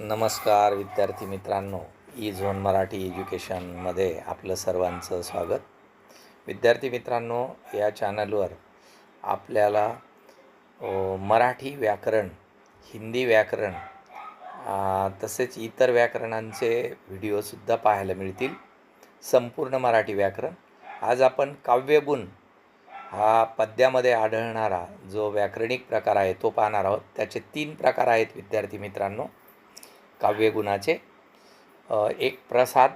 नमस्कार विद्यार्थी मित्रांनो ई झोन मराठी एज्युकेशनमध्ये आपलं सर्वांचं स्वागत. विद्यार्थी मित्रांनो या चॅनलवर आपल्याला मराठी व्याकरण हिंदी व्याकरण तसेच इतर व्याकरणांचे व्हिडिओसुद्धा पाहायला मिळतील. संपूर्ण मराठी व्याकरण. आज आपण काव्यगुण हा पद्यामध्ये आढळणारा जो व्याकरणिक प्रकार आहे तो पाहणार आहोत. त्याचे तीन प्रकार आहेत विद्यार्थी मित्रांनो. काव्यगुणाचे एक प्रसाद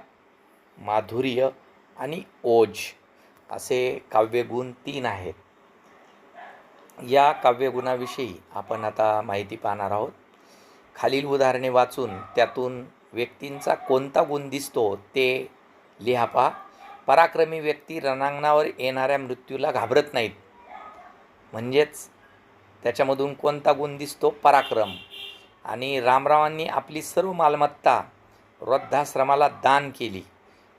माधुर्य आणि ओज असे काव्यगुण तीन आहेत. या काव्यगुणाविषयी आपण आता माहिती पाहणार आहोत. खालील उदाहरणे वाचून त्यातून व्यक्तींचा कोणता गुण दिसतो ते लिहा पहा पराक्रमी व्यक्ती रणांगणावर येणाऱ्या मृत्यूला घाबरत नाहीत. म्हणजेच त्याच्यामधून कोणता गुण दिसतो? पराक्रम. आणि रामरावांनी आपली सर्व मालमत्ता वृद्धाश्रमाला दान केली.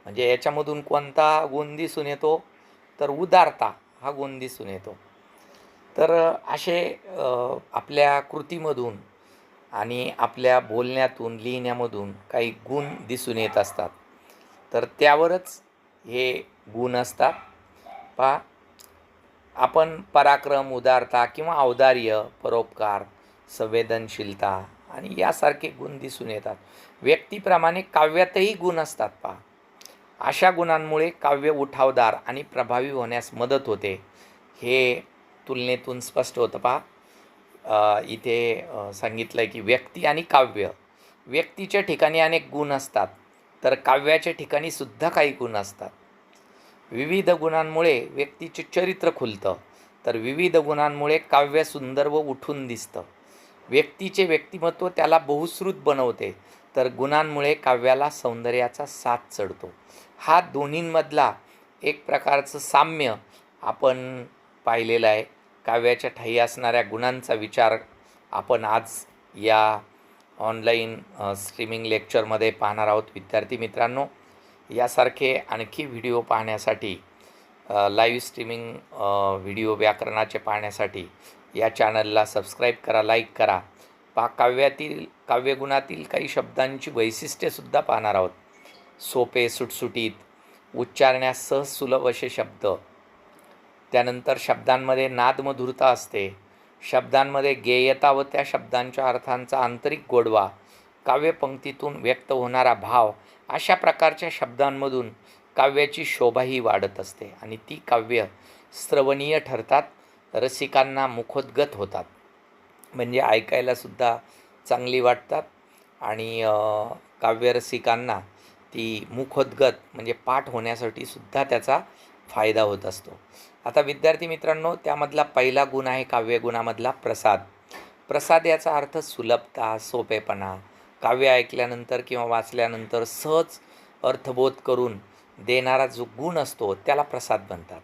म्हणजे याच्यामधून कोणता गुण दिसून येतो? तर उदारता हा गुण दिसून येतो. तर असे आपल्या कृतीमधून आणि आपल्या बोलण्यातून लिहिण्यामधून काही गुण दिसून येत असतात. तर त्यावरच हे गुण असतात. पहा आपण पराक्रम उदारता किंवा औदार्य परोपकार संवेदनशीलता आणि यासारखे गुण दिसून येतात. व्यक्तीप्रमाणे काव्यातही गुण असतात पहा. अशा गुणांमुळे काव्य उठावदार आणि प्रभावी होण्यास मदत होते. हे तुलनेतून स्पष्ट होतं पहा. इथे सांगितलं आहे की व्यक्ती आणि काव्य. व्यक्तीच्या ठिकाणी अनेक गुण असतात तर काव्याच्या ठिकाणी सुद्धा काही गुण असतात. विविध गुणांमुळे व्यक्तीचे चरित्र खुलतं तर विविध गुणांमुळे काव्य सुंदर व उठून दिसतं. व्यक्तीचे व्यक्तिमत्व त्याला बहुश्रुत बनवते तर गुणांमुळे काव्याला सौंदर्याचा साथ चढतो. हा दोन्हींमधला एक प्रकारचं साम्य आपण पाहिलेलं आहे. काव्याच्या ठाई असणाऱ्या गुणांचा विचार आपण आज या ऑनलाईन स्ट्रीमिंग लेक्चरमध्ये पाहणार आहोत. विद्यार्थी मित्रांनो यासारखे आणखी व्हिडिओ पाहण्यासाठी लाईव्ह स्ट्रीमिंग व्हिडिओ व्याकरणाचे पाहण्यासाठी या चॅनलला सबस्क्राईब करा लाईक करा. पा काव्यातील काव्यगुणातील काही शब्दांची वैशिष्ट्येसुद्धा पाहणार आहोत. सोपे सुटसुटीत उच्चारण्यास सहज सुलभ असे शब्द. त्यानंतर शब्दांमध्ये नादमधुरता असते. शब्दांमध्ये गेयता व त्या शब्दांच्या अर्थांचा आंतरिक गोडवा काव्यपंक्तीतून व्यक्त होणारा भाव अशा प्रकारच्या शब्दांमधून काव्याची शोभाही वाढत असते. आणि ती काव्य श्रवणीय ठरतात. रसिकांना मुखोद्गत होतात. म्हणजे ऐकायलासुद्धा चांगली वाटतात. आणि काव्यरसिकांना ती मुखोद्गत म्हणजे पाठ होण्यासाठी सुद्धा त्याचा फायदा होत असतो. आता विद्यार्थी मित्रांनो त्यामधला पहिला गुण आहे काव्यगुणामधला प्रसाद. प्रसाद याचा अर्थ सुलभता सोपेपणा. काव्य ऐकल्यानंतर किंवा वाचल्यानंतर सहज अर्थबोध करून देणारा जो गुण असतो त्याला प्रसाद म्हणतात.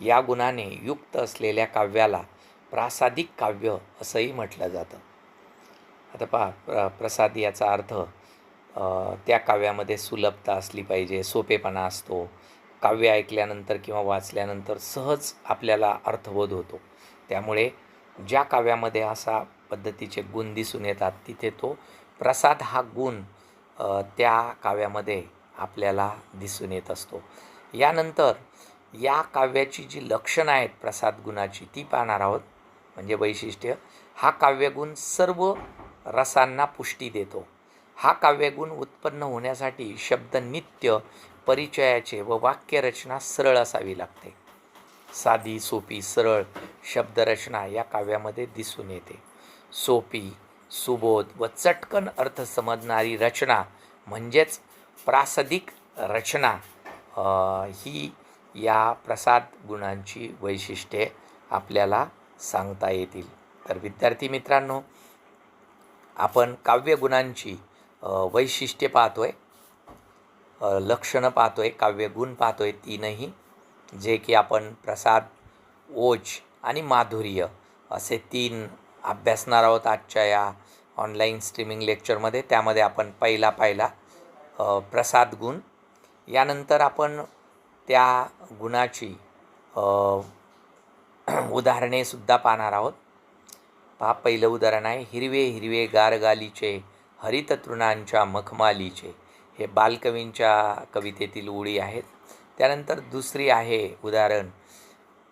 या गुणाने युक्त असलेल्या काव्याला प्रासादिक काव्य असंही म्हटलं जातं. आता पहा प्र प्रसाद याचा अर्थ त्या काव्यामध्ये सुलभता असली पाहिजे सोपेपणा असतो. काव्य ऐकल्यानंतर किंवा वाचल्यानंतर सहज आपल्याला अर्थबोध होतो. त्यामुळे ज्या काव्यामध्ये असा पद्धतीचे गुण दिसून येतात तिथे तो प्रसाद हा गुण त्या काव्यामध्ये आपल्याला दिसून येत असतो. यानंतर या काव्याची जी लक्षणं आहेत प्रसाद गुणाची ती पाहणार आहोत. म्हणजे वैशिष्ट्य हा काव्यगुण सर्व रसांना पुष्टी देतो. हा काव्यगुण उत्पन्न होण्यासाठी शब्द नित्य परिचयाचे व वाक्यरचना सरळ असावी लागते. साधी सोपी सरळ शब्दरचना या काव्यामध्ये दिसून येते. सोपी सुबोध व चटकन अर्थ समजणारी रचना म्हणजेच प्रासदिक रचना ही या प्रसाद गुणांची वैशिष्ट्ये आपल्याला सांगता येतील. तर विद्यार्थी मित्रांनो आपण काव्यगुणांची वैशिष्ट्ये पाहतो आहे लक्षणं पाहतो आहे काव्यगुण पाहतो आहे तीनही जे की आपण प्रसाद ओज आणि माधुर्य असे तीन अभ्यासणार आहोत आजच्या या ऑनलाईन स्ट्रीमिंग लेक्चरमध्ये. त्यामध्ये आपण पहिला पाहिला प्रसाद गुण. यानंतर आपण त्या गुणाची उदाहरणेसुद्धा पाहणार आहोत. पहा पहिलं उदाहरण आहे हिरवे हिरवे गारगालीचे हरित तृणांच्या मखमालीचे. हे बालकवींच्या कवितेतील ओळी आहेत. त्यानंतर दुसरी आहे उदाहरण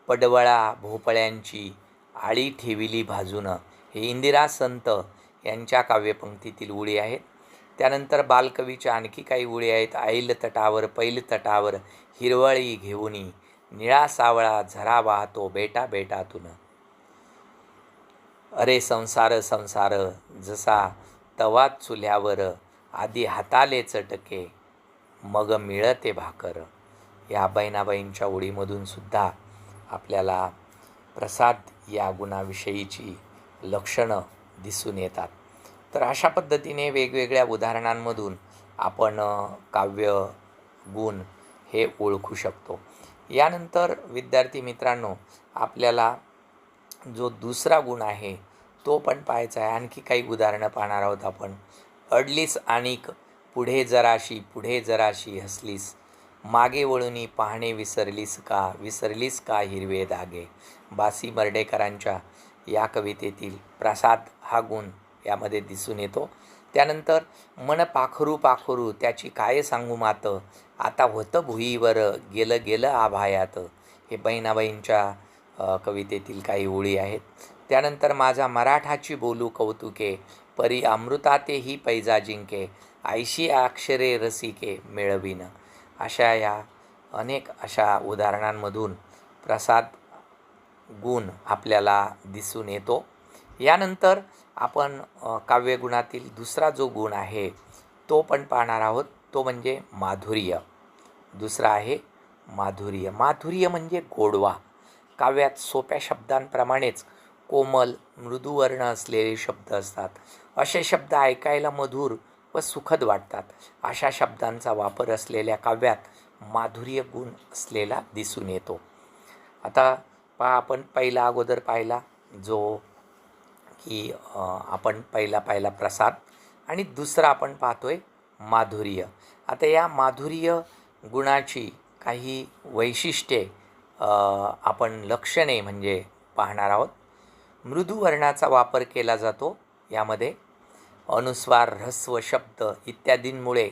पडवळा भोपळ्यांची आळी ठेविली भाजून हे इंदिरा संत यांच्या काव्यपंक्तीतील ओळी आहेत. त्यानंतर बालकवीच्या आणखी काही ओळी आहेत. ऐल तटावर पैल तटावर हिरवळी घेऊनी निळा सावळा झरा वाहतो बेटा बेटातून. अरे संसार संसार जसा तवा चुल्यावर आधी हाताले चटके मग मिळते भाकर. या बहिणाबाईंच्या ओळीमधून सुद्धा आपल्याला प्रसाद या गुणाविषयीची लक्षणं दिसून येतात. तर अशा पद्धतीने वेगवेगळ्या उदाहरणांमधून आपण काव्य गुण हे ओळखू शकतो. यानंतर विद्यार्थी मित्रांनो आपल्याला जो दुसरा गुण आहे तो पण पाहायचा आहे. आणखी काही उदाहरणं पाहणार आहोत आपण. अडलीस आणिक पुढे जराशी पुढे जराशी हसलीस. मागे वळूनी पाहणे विसरलीस का विसरलीस का हिरवे धागे? बासी मर्डेकरांच्या या कवितेतील प्रसाद हा गुण यामध्ये दिसून येतो. त्यानंतर मन पाखरू पाखरू त्याची काय सांगू मात? आता होतं भुईवर गेलं गेलं आभायात. हे बहिणाबाईंच्या कवितेतील काही ओळी आहेत. त्यानंतर माझा मराठाची बोलू कौतुके परी अमृतातेही पैजा जिंके ऐशी अक्षरे रसिके मिळविन. अशा या अनेक अशा उदाहरणांमधून प्रसाद गुण आपल्याला दिसून येतो. यानंतर आपण काव्यगुणातील दुसरा जो गुण आहे तो पण पाहणार आहोत. तो म्हणजे माधुर्य. दुसरा आहे माधुर्य. माधुर्य म्हणजे गोडवा. काव्यात सोप्या शब्दांप्रमाणेच कोमल मृदुवर्ण असलेले शब्द असतात. असे शब्द ऐकायला मधुर व सुखद वाटतात. अशा शब्दांचा वापर असलेल्या काव्यात माधुर्य गुण असलेला दिसून येतो. आता पहा आपण पहिला अगोदर पाहिला जो की आपण पहिला पाहिला प्रसाद आणि दुसरा आपण पाहतोय माधुर्य. आता या माधुर्य गुणाची काही वैशिष्ट्ये आपण लक्षणे म्हणजे पाहणार आहोत. मृदुवर्णाचा वापर केला जातो यामध्ये. अनुस्वार ह्रस्व शब्द इत्यादींमुळे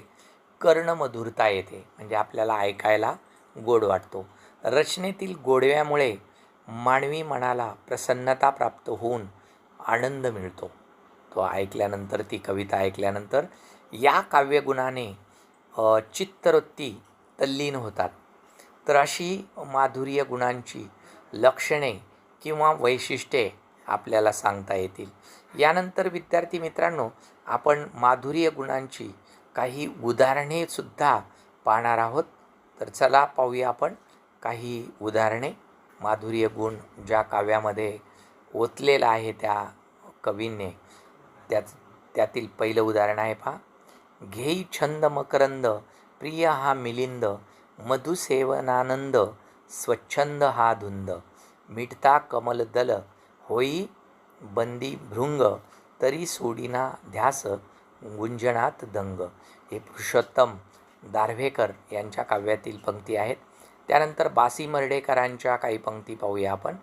कर्णमधुरता येते म्हणजे आपल्याला ऐकायला गोड वाटतो. रचनेतील गोडव्यामुळे मानवी मनाला प्रसन्नता प्राप्त होऊन आनंद मिळतो. तो ऐकल्यानंतर ती कविता ऐकल्यानंतर या काव्यगुणाने चित्तवृत्ती तल्लीन होतात. तर अशी माधुर्य गुणांची लक्षणे किंवा वैशिष्ट्ये आपल्याला सांगता येतील. यानंतर विद्यार्थी मित्रांनो आपण माधुर्य गुणांची काही उदाहरणेसुद्धा पाहणार आहोत. तर चला पाहूया आपण काही उदाहरणे. माधुर्य गुण ज्या काव्यामध्ये ओतलेला आहे त्या कवीने. त्याच त्यातील पहिलं उदाहरण आहे पहा. घेई छंद मकरंद प्रिय हा मिलिंद मधुसेवनानंद स्वच्छंद हा धुंद. मिटता कमलदल होई बंदी भृंग तरी सोडिना ध्यास गुंजनात दंग. हे पुरुषोत्तम दार्व्हेकर यांच्या काव्यातील पंक्ती आहेत. त्यानंतर बासी मर्डेकरांच्या काही पंक्ती पाहूया आपण.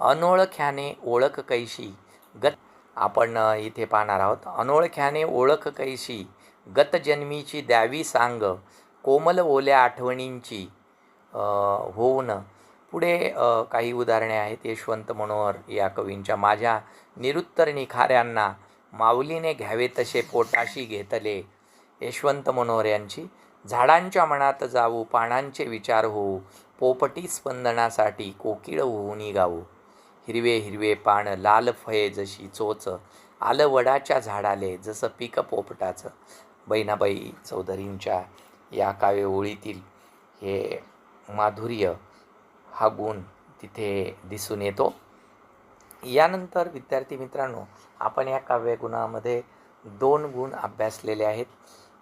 अनोळख्याने ओळख कैशी? गत आपण इथे पाहणार आहोत. अनोळख्याने ओळख कैशी? गतजन्मीची द्यावी सांग. कोमल ओल्या आठवणींची होऊन. पुढे काही उदाहरणे आहेत. यशवंत मनोहर या कवींच्या. माझ्या निरुत्तर निखाऱ्यांना माऊलीने घ्यावे तसे पोटाशी घेतले. यशवंत मनोहर यांची झाडांच्या मनात जाऊ पानांचे विचार होऊ पोपटी स्पंदनासाठी कोकिळ होऊनी गाऊ. हिरवे हिरवे पान लाल फये जशी चोच आलं वडाच्या झाडाले जसं पीक पोपटाचं. बहिणाबाई चौधरींच्या या काव्य ओळीतील हे माधुर्य हा गुण तिथे दिसून येतो. यानंतर विद्यार्थी मित्रांनो आपण या काव्यगुणामध्ये दोन गुण अभ्यासलेले आहेत.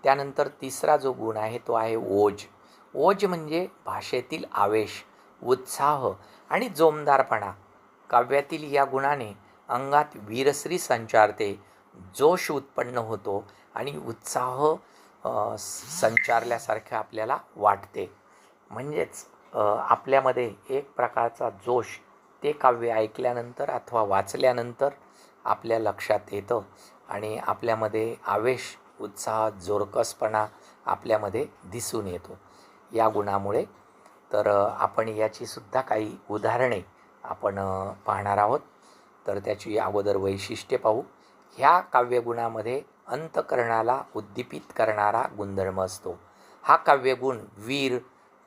त्यानंतर तिसरा जो गुण आहे तो आहे ओज. ओज म्हणजे भाषेतील आवेश उत्साह आणि जोमदारपणा. काव्यातील या गुणाने अंगात वीरश्री संचारते. जोश उत्पन्न होतो आणि उत्साह अ, संचारल्यासारखं आपल्याला वाटते. म्हणजेच आपल्यामध्ये एक प्रकारचा जोश ते काव्य ऐकल्यानंतर अथवा वाचल्यानंतर आपल्या लक्षात येतं आणि आपल्यामध्ये आवेश उत्साह जोरकसपणा आपल्यामध्ये दिसून येतो. या गुणामुळे तर आपण याचीसुद्धा काही उदाहरणे आपण पाहणार आहोत. तर त्याची अगोदर वैशिष्ट्ये पाहू. ह्या काव्यगुणामध्ये अंतकरणाला उद्दीपित करणारा गुणधर्म असतो. हा काव्यगुण वीर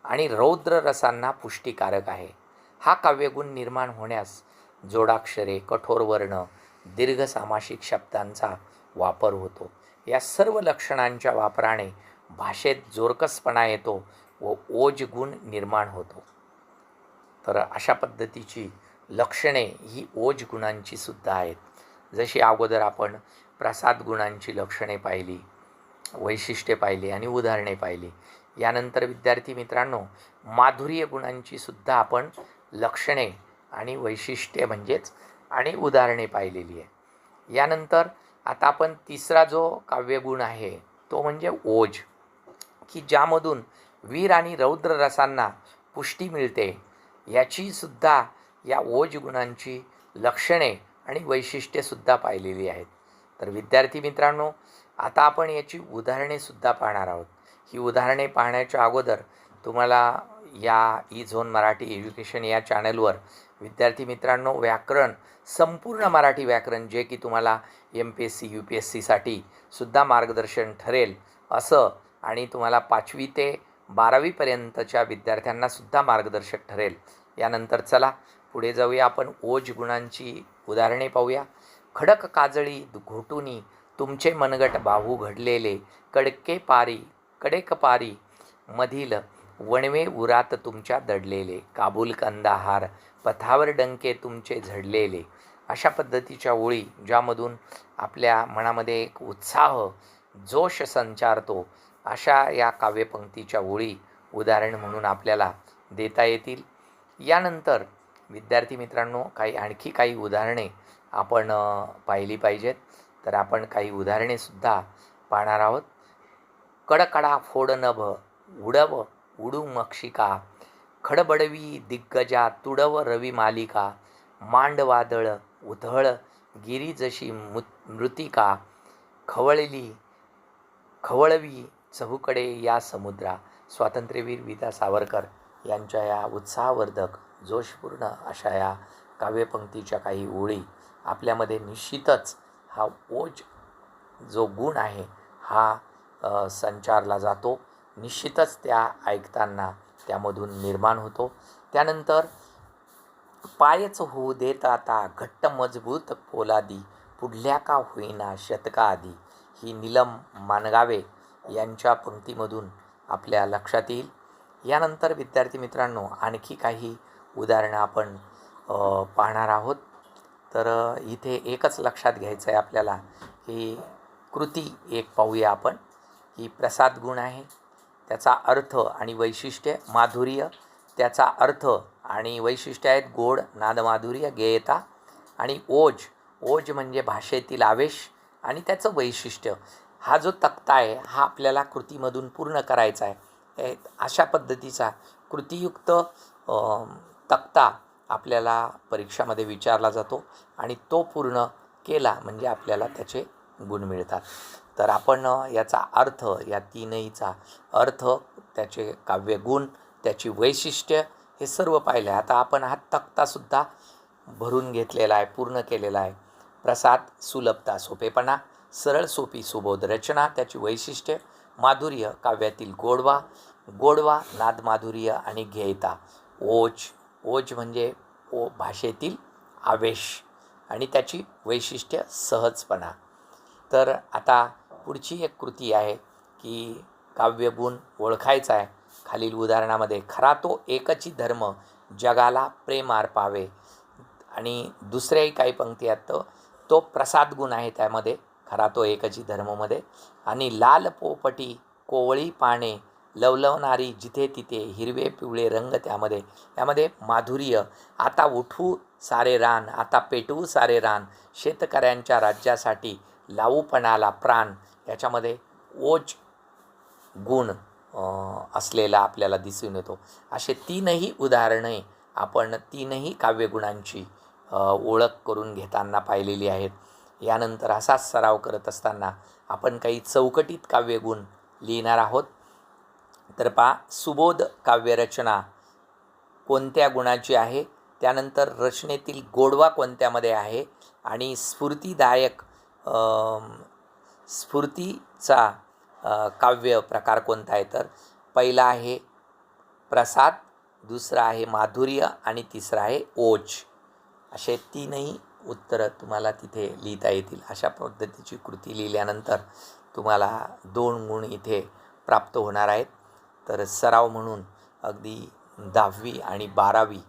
आणि रौद्र रसांना पुष्टीकारक आहे. हा काव्यगुण निर्माण होण्यास जोडाक्षरे कठोर वर्ण दीर्घसामासिक शब्दांचा वापर होतो. या सर्व लक्षणांच्या वापराने भाषेत जोरकसपणा येतो व ओज गुण निर्माण होतो. तर अशा पद्धतीची लक्षणे ही ओज गुणांची सुद्धा आहेत. जशी अगोदर आपण प्रसाद गुणांची लक्षणे पाहिली वैशिष्ट्ये पाहिली आणि उदाहरणे पाहिली यानंतर विद्यार्थी मित्रांनो माधुर्य गुणांची सुद्धा आपण लक्षणे आणि वैशिष्ट्ये म्हणजेच आणि उदाहरणे पाहिलेली आहे. यानंतर आता आपण तिसरा जो काव्यगुण आहे तो म्हणजे ओज की ज्यामधून वीर आणि रौद्र रसांना पुष्टी मिळते. याचीसुद्धा या ओज गुणांची लक्षणे आणि वैशिष्ट्येसुद्धा पाहिलेली आहेत. तर विद्यार्थी मित्रांनो आता आपण याची उदाहरणेसुद्धा पाहणार आहोत. ही उदाहरणे पाहण्याच्या अगोदर तुम्हाला या ई झोन मराठी एज्युकेशन या चॅनलवर विद्यार्थी मित्रांनो व्याकरण संपूर्ण मराठी व्याकरण जे की तुम्हाला M P S C U P S सीसाठी सुद्धा मार्गदर्शन ठरेल असं आणि तुम्हाला पाचवी ते बारावीपर्यंतच्या विद्यार्थ्यांनासुद्धा मार्गदर्शक ठरेल. यानंतर चला पुढे जाऊया आपण. ओज गुणांची उदाहरणे पाहूया. खडक काजळी घोटुनी तुमचे मनगट बाहू घडलेले कडके पारी कडेक पारी मधील वणवे उरात तुमच्या दडलेले काबूल कंदाहार पथावर डंके तुमचे झडलेले. अशा पद्धतीच्या ओळी ज्यामधून आपल्या मनामध्ये एक उत्साह जोश संचारतो. अशा या काव्यपंक्तीच्या ओळी उदाहरण म्हणून आपल्याला देता येतील. यानंतर विद्यार्थी मित्रांनो काही आणखी काही उदाहरणे आपण पाहिली पाहिजेत. तर आपण काही उदाहरणेसुद्धा पाहणार आहोत. कडकडा फोड नभ उडव उडू मक्षिका खडबडवी दिग्गजा तुडव रवी मालिका मांडवादळ उधळ गिरी जशी मृतिका खवळली खवळवी चहूकडे या समुद्रा स्वातंत्र्यवीर विदा सावरकर यांच्या या उत्साहवर्धक जोशपूर्ण अशा या काव्यपंक्तीच्या काही ओळी आपल्यामध्ये निश्चितच हा ओज जो गुण आहे हा संचारला जातो. निश्चितच त्या ऐकताना त्यामधून निर्माण होतो. त्यानंतर पायच होऊ देत आता घट्ट मजबूत पोलादी पुढल्या का होईना शतका आधी ही नीलम मानगावे यांच्या पंक्तीमधून आपल्या लक्षात येईल. यानंतर विद्यार्थी मित्रांनो आणखी काही उदाहरणं आपण पाहणार आहोत. तर इथे एकच लक्षात घ्यायचं आहे आपल्याला की कृती एक पाहूया आपण. ही प्रसाद गुण आहे. त्याचा अर्थ आणि वैशिष्ट्य माधुर्य. त्याचा अर्थ आणि वैशिष्ट्य आहेत गोड नादमाधुर्य गेयता आणि ओज. ओज म्हणजे भाषेतील आवेश आणि त्याचं वैशिष्ट्य. हा जो तक्ता आहे हा आपल्याला कृतीमधून पूर्ण करायचा आहे. हे अशा पद्धतीचा कृतीयुक्त तक्ता आपल्याला परीक्षामध्ये विचारला जातो आणि तो पूर्ण केला म्हणजे आपल्याला त्याचे गुण मिळतात. तर आपण याचा अर्थ या तीनहीचा अर्थ त्याचे काव्यगुण त्याची वैशिष्ट्य हे सर्व पाहिलं आहे आता आपण हा तक्तासुद्धा भरून घेतलेला आहे पूर्ण केलेला आहे. प्रसाद सुलभता सोपेपणा. सरळ सोपी सुबोध रचना त्याची वैशिष्ट्य माधुर्य काव्यातील गोडवा गोडवा नादमाधुर्य आणि घेयता ओज ओज म्हणजे ओ भाषेतील आवेश आणि त्याची वैशिष्ट्य सहजपणा. तर आता पुढची एक कृती आहे की काव्यगुण ओळखायचा आहे. खालील उदाहरणामध्ये खरा तो एकची धर्म जगाला प्रेम अर्पावे आणि दुसऱ्याही काही पंक्ती आहेत तो प्रसाद गुण आहे त्यामध्ये. खरा तो एकची धर्ममध्ये. आणि लाल पोपटी कोवळी पाने लवलवणारी जिथे तिथे हिरवे पिवळे रंग त्यामध्ये. यामध्ये माधुर्य. आता उठू सारे रान आता पेटवू सारे रान. शेतकऱ्यांच्या राज्यासाठी लावूपणाला प्राण. याच्यामध्ये ओज गुण असलेला आपल्याला दिसून येतो. असे तीनही उदाहरणे आपण तीनही काव्यगुणांची ओळख करून घेताना पाहिलेली आहेत. यानंतर असाच सराव करत असताना आपण काही चौकटीत काव्यगुण लिहिणार आहोत. तर पहा सुबोध काव्यरचना कोणत्या गुणाची आहे? त्यानंतर रचनेतील गोडवा कोणत्यामध्ये आहे? आणि स्फूर्तीदायक स्फूर्तीचा काव्य प्रकार कोणता आहे? तर पहिला आहे प्रसाद दुसरा आहे माधुर्य आणि तिसरा आहे ओज. असे तीनही उत्तरं तुम्हाला तिथे लिहिता येतील. अशा पद्धतीची कृती लिहिल्यानंतर तुम्हाला दोन गुण इथे प्राप्त होणार आहेत. तर सराव म्हणून अगदी दहावी आणि बारावी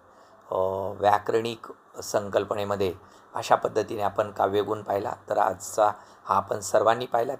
व्याकरणिक संकल्पनेमध्ये अशा पद्धतीने आपण काव्यगुण पाहिला. तर आजचा हा आपण सर्वांनी पाहिला.